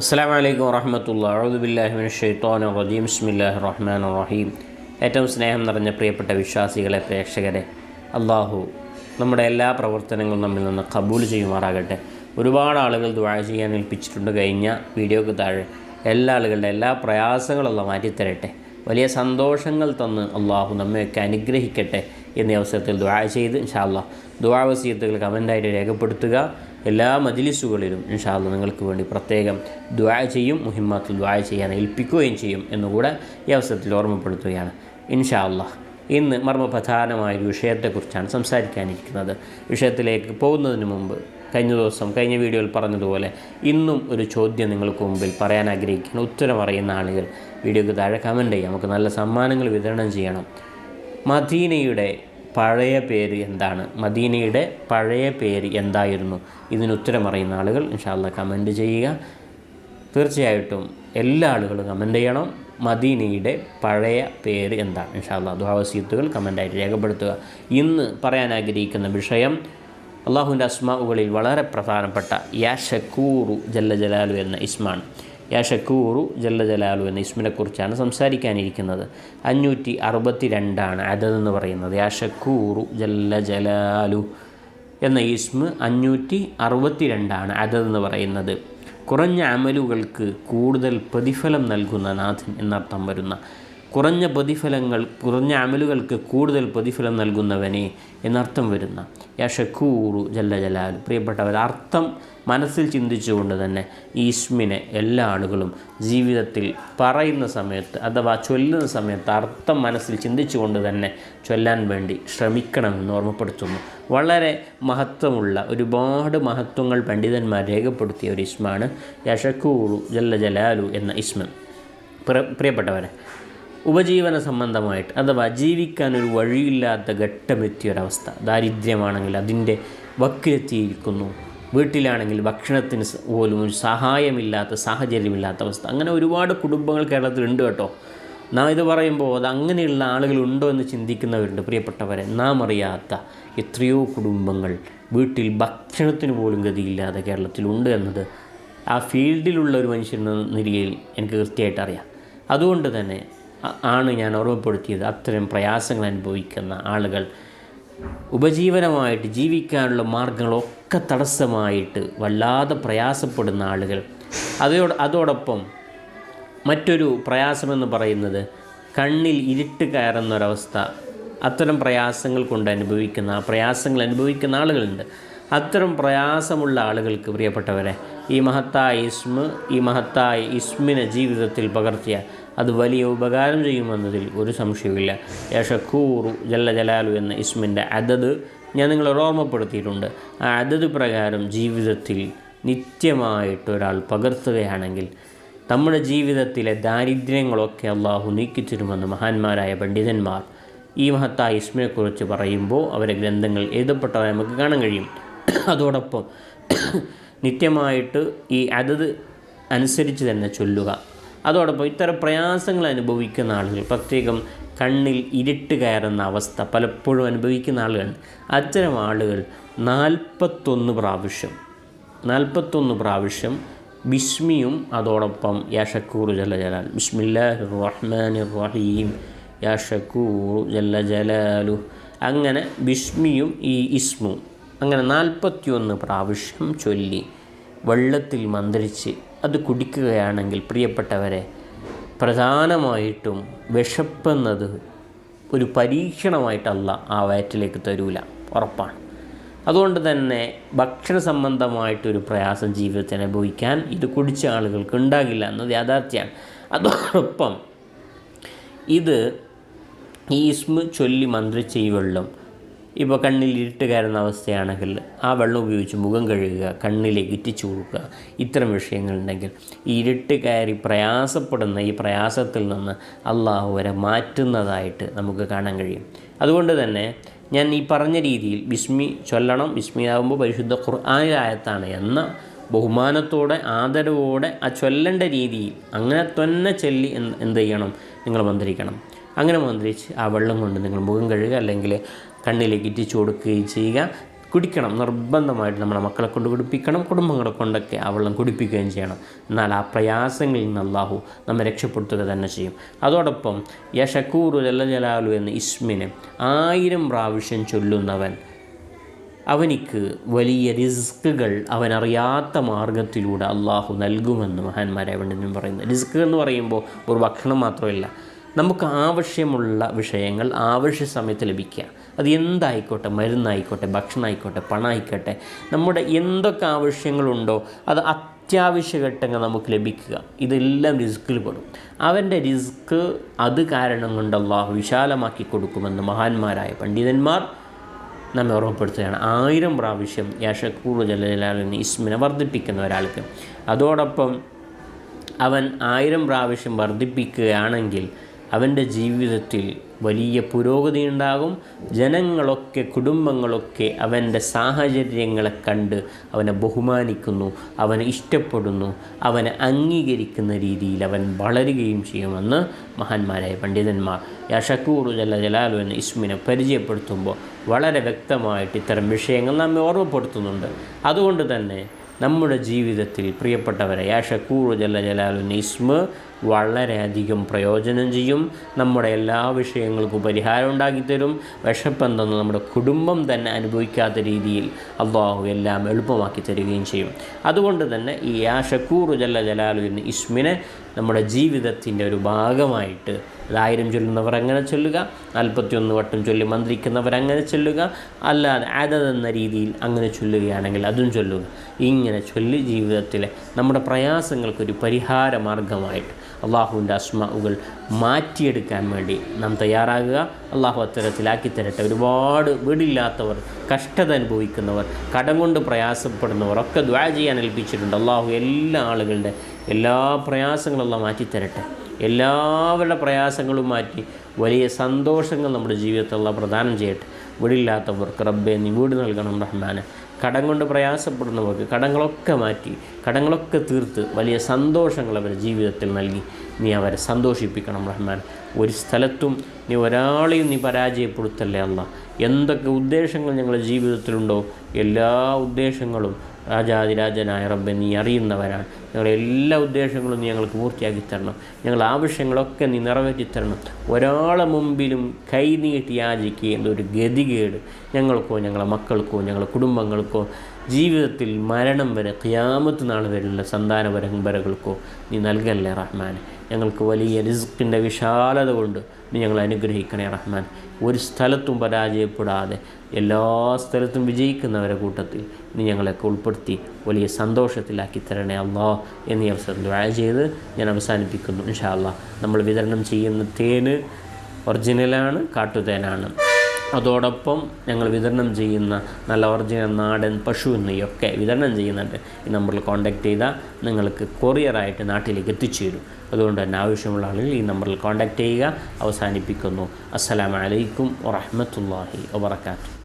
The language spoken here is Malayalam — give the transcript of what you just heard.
അസ്സാം വലൈക്കും വറഹമത്തുള്ള അഴുദുബില്ലാഹിമിൻ ഷെയ്ത്തോൻ റജീം. ബിസ്മില്ലാഹി റഹ്മാൻ റഹീം. ഏറ്റവും സ്നേഹം നിറഞ്ഞ പ്രിയപ്പെട്ട വിശ്വാസികളെ പ്രേക്ഷകരെ അള്ളാഹു നമ്മുടെ എല്ലാ പ്രവർത്തനങ്ങളും നമ്മിൽ നിന്ന് കബൂൽ ചെയ്യുമാറാകട്ടെ. ഒരുപാട് ആളുകൾ ദുആ ചെയ്യാൻ ഏൽപ്പിച്ചിട്ടുണ്ട്. കഴിഞ്ഞ വീഡിയോക്ക് താഴെ എല്ലാ ആളുകളുടെ എല്ലാ പ്രയാസങ്ങളും മാറ്റിത്തരട്ടെ. വലിയ സന്തോഷങ്ങൾ തന്ന് അള്ളാഹു നമ്മയൊക്കെ അനുഗ്രഹിക്കട്ടെ എന്നീ അവസരത്തിൽ ദുആ ചെയ്ത് ഇൻഷാല്ലാ ദുആ വസീയത്തുകൾ കമന്റായിട്ട് രേഖപ്പെടുത്തുക. എല്ലാ മജിലിസുകളിലും ഇൻഷാല്ല നിങ്ങൾക്ക് വേണ്ടി പ്രത്യേകം ദ്വായ ചെയ്യും മുഹിമ്മത്തിൽ ദ്വായ ചെയ്യാൻ ഏൽപ്പിക്കുകയും ചെയ്യും എന്നുകൂടെ ഈ അവസരത്തിൽ ഓർമ്മപ്പെടുത്തുകയാണ്. ഇൻഷാല്ല ഇന്ന് മർമ്മപ്രധാനമായ ഒരു വിഷയത്തെക്കുറിച്ചാണ് സംസാരിക്കാനിരിക്കുന്നത്. വിഷയത്തിലേക്ക് പോകുന്നതിന് മുമ്പ് കഴിഞ്ഞ ദിവസം കഴിഞ്ഞ വീഡിയോയിൽ പറഞ്ഞതുപോലെ ഇന്നും ഒരു ചോദ്യം നിങ്ങൾക്ക് മുമ്പിൽ പറയാൻ ആഗ്രഹിക്കുന്ന ഉത്തരം അറിയുന്ന ആളുകൾ വീഡിയോക്ക് താഴെ കമന്റ് ചെയ്യാം. നമുക്ക് നല്ല സമ്മാനങ്ങൾ വിതരണം ചെയ്യണം. മദീനയുടെ പഴയ പേര് എന്താണ്? മദീനയുടെ പഴയ പേര് എന്തായിരുന്നു? ഇതിന് ഉത്തരം അറിയുന്ന ആളുകൾ ഇൻഷാല്ല കമന്റ് ചെയ്യുക. തീർച്ചയായിട്ടും എല്ലാ ആളുകളും കമന്റ് ചെയ്യണം. മദീനയുടെ പഴയ പേര് എന്താണ്? ഇൻഷാല്ല ദുഹാവസീത്തുകൾ കമന്റായിട്ട് രേഖപ്പെടുത്തുക. ഇന്ന് പറയാൻ ആഗ്രഹിക്കുന്ന വിഷയം അള്ളാഹുവിന്റെ അസ്മാവുകളിൽ വളരെ പ്രധാനപ്പെട്ട യാ ഷക്കൂറു ജല്ല ജലാലു എന്ന ഇസ്മാണ്. യാ ഷക്കൂറു ജല്ല ജലാലു എന്ന ഇസ്മിനെക്കുറിച്ചാണ് സംസാരിക്കാനിരിക്കുന്നത്. അഞ്ഞൂറ്റി അറുപത്തി രണ്ടാണ് അതെന്ന് പറയുന്നത്. യാ ഷക്കൂറു ജല്ല ജലാലു എന്ന ഇസ്മ് അഞ്ഞൂറ്റി അറുപത്തി രണ്ടാണ് അതെന്ന് പറയുന്നത്. കുറഞ്ഞ അമലുകൾക്ക് കൂടുതൽ പ്രതിഫലം നൽകുന്ന നാഥൻ എന്നർത്ഥം വരുന്ന കുറഞ്ഞ പ്രതിഫലങ്ങൾ കുറഞ്ഞ അമലുകൾക്ക് കൂടുതൽ പ്രതിഫലം നൽകുന്നവനെ എന്നർത്ഥം വരുന്ന യാ ജല്ല ജലാലു. പ്രിയപ്പെട്ടവർ അർത്ഥം മനസ്സിൽ ചിന്തിച്ചുകൊണ്ട് തന്നെ ഈ ഇസ്മിനെ എല്ലാ ആളുകളും ജീവിതത്തിൽ പറയുന്ന സമയത്ത് അഥവാ ചൊല്ലുന്ന സമയത്ത് അർത്ഥം മനസ്സിൽ ചിന്തിച്ചുകൊണ്ട് തന്നെ ചൊല്ലാൻ വേണ്ടി ശ്രമിക്കണമെന്ന് ഓർമ്മപ്പെടുത്തുന്നു. വളരെ മഹത്വമുള്ള ഒരുപാട് മഹത്വങ്ങൾ പണ്ഡിതന്മാർ രേഖപ്പെടുത്തിയ ഒരു ഇസ്മാണ് യഷക്കൂറു ജല്ല ജലാലു എന്ന ഇസ്മ. പ്രിയപ്പെട്ടവരെ ഉപജീവന സംബന്ധമായിട്ട് അഥവാ ജീവിക്കാൻ ഒരു വഴിയില്ലാത്ത ഘട്ടമെത്തിയൊരവസ്ഥ. ദാരിദ്ര്യമാണെങ്കിൽ അതിന്റെ വക്കിലെത്തിയിരിക്കുന്നു. വീട്ടിലാണെങ്കിൽ ഭക്ഷണത്തിന് പോലും ഒരു സഹായമില്ലാത്ത സാഹചര്യമില്ലാത്ത അവസ്ഥ. അങ്ങനെ ഒരുപാട് കുടുംബങ്ങൾ കേരളത്തിലുണ്ട് കേട്ടോ. നാം ഇത് പറയുമ്പോൾ അത് അങ്ങനെയുള്ള ആളുകളുണ്ടോ എന്ന് ചിന്തിക്കുന്നവരുണ്ട് പ്രിയപ്പെട്ടവരെ. നാം അറിയാത്ത എത്രയോ കുടുംബങ്ങൾ വീട്ടിൽ ഭക്ഷണത്തിന് പോലും ഗതിയില്ലാതെ കേരളത്തിലുണ്ട് എന്നത് ആ ഫീൽഡിലുള്ള ഒരു മനുഷ്യൻ എന്ന നിലയിൽ എനിക്ക് കൃത്യമായിട്ട് അറിയാം. അതുകൊണ്ട് തന്നെ ആണ് ഞാൻ ഓർമ്മപ്പെടുത്തിയത്. അത്തരം പ്രയാസങ്ങൾ അനുഭവിക്കുന്ന ആളുകൾ ഉപജീവനമായിട്ട് ജീവിക്കാനുള്ള മാർഗങ്ങളൊക്കെ തടസ്സമായിട്ട് വല്ലാതെ പ്രയാസപ്പെടുന്ന ആളുകൾ. അതോട് അതോടൊപ്പം മറ്റൊരു പ്രയാസമെന്ന് പറയുന്നത് കണ്ണിൽ ഇരുട്ട് കയറുന്നൊരവസ്ഥ. അത്തരം പ്രയാസങ്ങൾ കൊണ്ട് അനുഭവിക്കുന്ന പ്രയാസങ്ങൾ അനുഭവിക്കുന്ന ആളുകളുണ്ട്. അത്തരം പ്രയാസമുള്ള ആളുകൾക്ക് പ്രിയപ്പെട്ടവരെ ഈ മഹത്തായ ഇസ്മ ഈ മഹത്തായ ഇസ്മിനെ ജീവിതത്തിൽ പകർത്തിയ അത് വലിയ ഉപകാരം ചെയ്യുമെന്നതിൽ ഒരു സംശയവുമില്ല. യഷക്കൂറു ജല്ല ജലാലു എന്ന ഇസ്മിന്റെ അതത് ഞാൻ നിങ്ങളെ ഓർമ്മപ്പെടുത്തിയിട്ടുണ്ട്. ആ അതത് പ്രകാരം ജീവിതത്തിൽ നിത്യമായിട്ട് ഒരാൾ പകർത്തുകയാണെങ്കിൽ നമ്മുടെ ജീവിതത്തിലെ ദാരിദ്ര്യങ്ങളൊക്കെ അള്ളാഹു നീക്കിത്തരുമെന്ന് മഹാന്മാരായ പണ്ഡിതന്മാർ ഈ മഹത്തായ ഇസ്മിനെക്കുറിച്ച് പറയുമ്പോൾ അവരെ ഗ്രന്ഥങ്ങൾ എഴുതപ്പെട്ടവരെ നമുക്ക് കാണാൻ കഴിയും. അതോടൊപ്പം നിത്യമായിട്ട് ഈ അതത് അനുസരിച്ച് തന്നെ ചൊല്ലുക. അതോടൊപ്പം ഇത്തരം പ്രയാസങ്ങൾ അനുഭവിക്കുന്ന ആളുകൾ പ്രത്യേകം കണ്ണിൽ ഇരുട്ട് കയറുന്ന അവസ്ഥ പലപ്പോഴും അനുഭവിക്കുന്ന ആളുകൾ. അത്തരം ആളുകൾ നാൽപ്പത്തൊന്ന് പ്രാവശ്യം നാൽപ്പത്തൊന്ന് പ്രാവശ്യം ബിസ്മിയും അതോടൊപ്പം യാ ജല്ല ജലാൽ ബിസ്മില്ലാഹി റഹ്മാൻ റഹീം ജല്ല ജലാലു. അങ്ങനെ ബിസ്മിയും ഈ ഇസ്മു അങ്ങനെ നാൽപ്പത്തിയൊന്ന് പ്രാവശ്യം ചൊല്ലി വെള്ളത്തിൽ മന്ത്രിച്ച് അത് കുടിക്കുകയാണെങ്കിൽ പ്രിയപ്പെട്ടവരെ പ്രധാനമായിട്ടും വിശപ്പെന്നത് ഒരു പരീക്ഷണമായിട്ടല്ല ആ വയറ്റിലേക്ക് തരൂല. ഉറപ്പാണ്. അതുകൊണ്ട് തന്നെ ഭക്ഷണ സംബന്ധമായിട്ടൊരു പ്രയാസം ജീവിതത്തിൽ അനുഭവിക്കാൻ ഇത് കുടിച്ച ആളുകൾക്ക് ഉണ്ടാകില്ല എന്നത് യാഥാർത്ഥ്യമാണ്. അതോടൊപ്പം ഇത് ഈ ചൊല്ലി മന്ത്രിച്ച ഇപ്പോൾ കണ്ണിൽ ഇരുട്ട് കയറുന്ന അവസ്ഥയാണെങ്കിൽ ആ വെള്ളം ഉപയോഗിച്ച് മുഖം കഴുകുക കണ്ണിലേക്ക് ഇറ്റിച്ചു കൊടുക്കുക. ഇത്തരം വിഷയങ്ങളുണ്ടെങ്കിൽ ഈ ഇരുട്ട് കയറി പ്രയാസപ്പെടുന്ന ഈ പ്രയാസത്തിൽ നിന്ന് അള്ളാഹു വരെ മാറ്റുന്നതായിട്ട് നമുക്ക് കാണാൻ കഴിയും. അതുകൊണ്ട് തന്നെ ഞാൻ ഈ പറഞ്ഞ രീതിയിൽ ബിസ്മി ചൊല്ലണം. ബിസ്മിയാകുമ്പോൾ പരിശുദ്ധ ഖുർആാനിലായത്താണ് എന്ന ബഹുമാനത്തോടെ ആദരവോടെ ആ ചൊല്ലേണ്ട രീതിയിൽ അങ്ങനെ തന്നെ ചൊല്ലി എന്ത് ചെയ്യണം? നിങ്ങൾ മന്ത്രിക്കണം. അങ്ങനെ മന്ത്രിച്ച് ആ വെള്ളം കൊണ്ട് നിങ്ങൾ മുഖം കഴുകുക. അല്ലെങ്കിൽ കണ്ണിലേക്ക് ഇറ്റിച്ചു കൊടുക്കുകയും ചെയ്യുക. കുടിക്കണം. നിർബന്ധമായിട്ട് നമ്മുടെ മക്കളെ കൊണ്ട് കുടിപ്പിക്കണം. കുടുംബങ്ങളെ കൊണ്ടൊക്കെ ആ വെള്ളം കുടിപ്പിക്കുകയും ചെയ്യണം. എന്നാൽ ആ പ്രയാസങ്ങളിൽ നിന്ന് അള്ളാഹു നമ്മെ രക്ഷപ്പെടുത്തുക തന്നെ ചെയ്യും. അതോടൊപ്പം യഷക്കൂറു ജല്ല ജലാലു എന്ന ഇസ്മിനെ ആയിരം പ്രാവശ്യം ചൊല്ലുന്നവൻ അവനിക്ക് വലിയ റിസ്ക്കുകൾ അവനറിയാത്ത മാർഗത്തിലൂടെ അള്ളാഹു നൽകുമെന്ന് മഹാന്മാരെ പണ്ഡിതൻ പറയുന്നു. റിസ്ക് എന്ന് പറയുമ്പോൾ ഒരു ഭക്ഷണം മാത്രമല്ല നമുക്ക് ആവശ്യമുള്ള വിഷയങ്ങൾ ആവശ്യ സമയത്ത് ലഭിക്കുക. അത് എന്തായിക്കോട്ടെ മരുന്നായിക്കോട്ടെ ഭക്ഷണമായിക്കോട്ടെ പണമായിക്കോട്ടെ നമ്മുടെ എന്തൊക്കെ ആവശ്യങ്ങളുണ്ടോ അത് അത്യാവശ്യ ഘട്ടങ്ങൾ നമുക്ക് ലഭിക്കുക. ഇതെല്ലാം റിസ്ക്കിൽ പെടും. അവന്റെ റിസ്ക് അത് കാരണം കൊണ്ട് അള്ളാഹു വിശാലമാക്കി കൊടുക്കുമെന്ന് മഹാന്മാരായ പണ്ഡിതന്മാർ നമ്മെ ഓർമ്മപ്പെടുത്തുകയാണ്. ആയിരം പ്രാവശ്യം യാഷക്കൂർ ജലജലാലിന് ഇസ്മിനെ വർദ്ധിപ്പിക്കുന്ന ഒരാൾക്ക്. അതോടൊപ്പം അവൻ ആയിരം പ്രാവശ്യം വർദ്ധിപ്പിക്കുകയാണെങ്കിൽ അവന്റെ ജീവിതത്തിൽ വലിയ പുരോഗതി ഉണ്ടാകും. ജനങ്ങളൊക്കെ കുടുംബങ്ങളൊക്കെ അവന്റെ സാഹചര്യങ്ങളെ കണ്ട് അവനെ ബഹുമാനിക്കുന്നു അവനെ ഇഷ്ടപ്പെടുന്നു അവനെ അംഗീകരിക്കുന്ന രീതിയിൽ അവൻ വളരുകയും ചെയ്യുമെന്ന് മഹാന്മാരായ പണ്ഡിതന്മാർ യഷക്കൂർ ജല ജലാലു എന്ന ഇസ്മിനെ പരിചയപ്പെടുത്തുമ്പോൾ വളരെ വ്യക്തമായിട്ട് ഇത്തരം വിഷയങ്ങൾ നമ്മെ ഓർമ്മപ്പെടുത്തുന്നുണ്ട്. അതുകൊണ്ട് തന്നെ നമ്മുടെ ജീവിതത്തിൽ പ്രിയപ്പെട്ടവരെ യാഷക്കൂർ ജല ജലാലുൻ ഇസ്മ വളരെയധികം പ്രയോജനം ചെയ്യും. നമ്മുടെ എല്ലാ വിഷയങ്ങൾക്കും പരിഹാരം ഉണ്ടാക്കിത്തരും. വിഷപ്പെന്തെന്ന് നമ്മുടെ കുടുംബം തന്നെ അനുഭവിക്കാത്ത രീതിയിൽ അള്ളാഹു എല്ലാം എളുപ്പമാക്കി തരികയും ചെയ്യും. അതുകൊണ്ട് തന്നെ ഈ ആഷക്കൂർ ഷക്കൂർ ജല്ല ജലാലു എന്ന ഇസ്മിനെ നമ്മുടെ ജീവിതത്തിന്റെ ഒരു ഭാഗമായിട്ട് ആയിരം ചൊല്ലുന്നവർ അങ്ങനെ ചൊല്ലുക നാൽപ്പത്തിയൊന്ന് വട്ടം ചൊല്ലി മന്ത്രിക്കുന്നവർ അങ്ങനെ ചൊല്ലുക അല്ലാതെ ആദതെന്ന രീതിയിൽ അങ്ങനെ ചൊല്ലുകയാണെങ്കിൽ അതും ചൊല്ലുക. ഇങ്ങനെ ചൊല്ലി ജീവിതത്തിലെ നമ്മുടെ പ്രയാസങ്ങൾക്കൊരു പരിഹാര മാർഗമായിട്ട് അള്ളാഹുവിന്റെ അസ്മാവുകൾ മാറ്റിയെടുക്കാൻ വേണ്ടി നാം തയ്യാറാകുക. അള്ളാഹു അത്തരത്തിലാക്കി തരട്ടെ ഒരുപാട് വീടില്ലാത്തവർ കഷ്ടത അനുഭവിക്കുന്നവർ കടം കൊണ്ട് പ്രയാസപ്പെടുന്നവർ ഒക്കെ ദ്വാ ചെയ്യാൻ ഏൽപ്പിച്ചിട്ടുണ്ട്. അള്ളാഹു എല്ലാ ആളുകളുടെ എല്ലാ പ്രയാസങ്ങളും മാറ്റിത്തരട്ടെ. എല്ലാവരുടെ പ്രയാസങ്ങളും മാറ്റി വലിയ സന്തോഷങ്ങൾ നമ്മുടെ ജീവിതത്തിലുള്ള പ്രദാനം ചെയ്യട്ടെ. വീടില്ലാത്തവർക്ക് റബ്ബെ നീ വീട് നൽകണം റഹ്മാനെ. കടം കൊണ്ട് പ്രയാസപ്പെടുന്നവർക്ക് കടങ്ങളൊക്കെ മാറ്റി കടങ്ങളൊക്കെ തീർത്ത് വലിയ സന്തോഷങ്ങൾ അവരുടെ ജീവിതത്തിൽ നൽകി. നീ അവരെ സന്തോഷിപ്പിക്കണം റഹ്മാൻ. ഒരു സ്ഥലത്തും നീ ഒരാളെയും നീ പരാജയപ്പെടുത്തല്ലേ അല്ല എന്തൊക്കെ ഉദ്ദേശങ്ങൾ ഞങ്ങളുടെ ജീവിതത്തിലുണ്ടോ? എല്ലാ ഉദ്ദേശങ്ങളും രാജാതിരാജനായ റബ്ബെ നീ അറിയുന്നവരാണ് ഞങ്ങളുടെ എല്ലാ ഉദ്ദേശങ്ങളും നീ ഞങ്ങൾക്ക് പൂർത്തിയാക്കി തരണം. ഞങ്ങളുടെ ആവശ്യങ്ങളൊക്കെ നീ നിറവേറ്റി തരണം. ഒരാളെ മുമ്പിലും കൈനീട്ടി യാചിക്കേണ്ട ഒരു ഗതികേട് ഞങ്ങൾക്കോ ഞങ്ങളെ മക്കൾക്കോ ഞങ്ങളുടെ കുടുംബങ്ങൾക്കോ ജീവിതത്തിൽ മരണം വരെ ക്യാമത്ത് നാൾ വരെയുള്ള സന്താന പരമ്പരകൾക്കോ നീ നൽകല്ലേ റഹ്മാൻ ഞങ്ങൾക്ക് വലിയ റിസ്ക്കിന്റെ വിശാലത കൊണ്ട് നീ ഞങ്ങളെ അനുഗ്രഹിക്കണേ റഹ്മാൻ. ഒരു സ്ഥലത്തും പരാജയപ്പെടാതെ എല്ലാ സ്ഥലത്തും വിജയിക്കുന്നവരെ കൂട്ടത്തിൽ നീ ഞങ്ങളെയൊക്കെ ഉൾപ്പെടുത്തി വലിയ സന്തോഷത്തിലാക്കി തരണേ അള്ളാ എന്നീ അവസരം ദ്വായ ചെയ്ത് ഞാൻ അവസാനിപ്പിക്കുന്നു. ഇൻഷാ അള്ളാ. നമ്മൾ വിതരണം ചെയ്യുന്ന തേന് ഒറിജിനലാണ് കാട്ടുതേനാണ്. അതോടൊപ്പം ഞങ്ങൾ വിതരണം ചെയ്യുന്ന നല്ല ഒറിജിനൽ നാടൻ പശു എന്നിവയൊക്കെ വിതരണം ചെയ്യുന്നുണ്ട്. ഈ നമ്പറിൽ കോൺടാക്റ്റ് ചെയ്താൽ നിങ്ങൾക്ക് കൊറിയറായിട്ട് നാട്ടിലേക്ക് എത്തിച്ചു തരും അതുകൊണ്ട് തന്നെ ആവശ്യമുള്ള ആളുകൾ ഈ നമ്പറിൽ കോൺടാക്റ്റ് ചെയ്യുക. അവസാനിപ്പിക്കുന്നു. അസ്സലാമലൈക്കും വറഹമത്തല്ലാഹി വാത്തു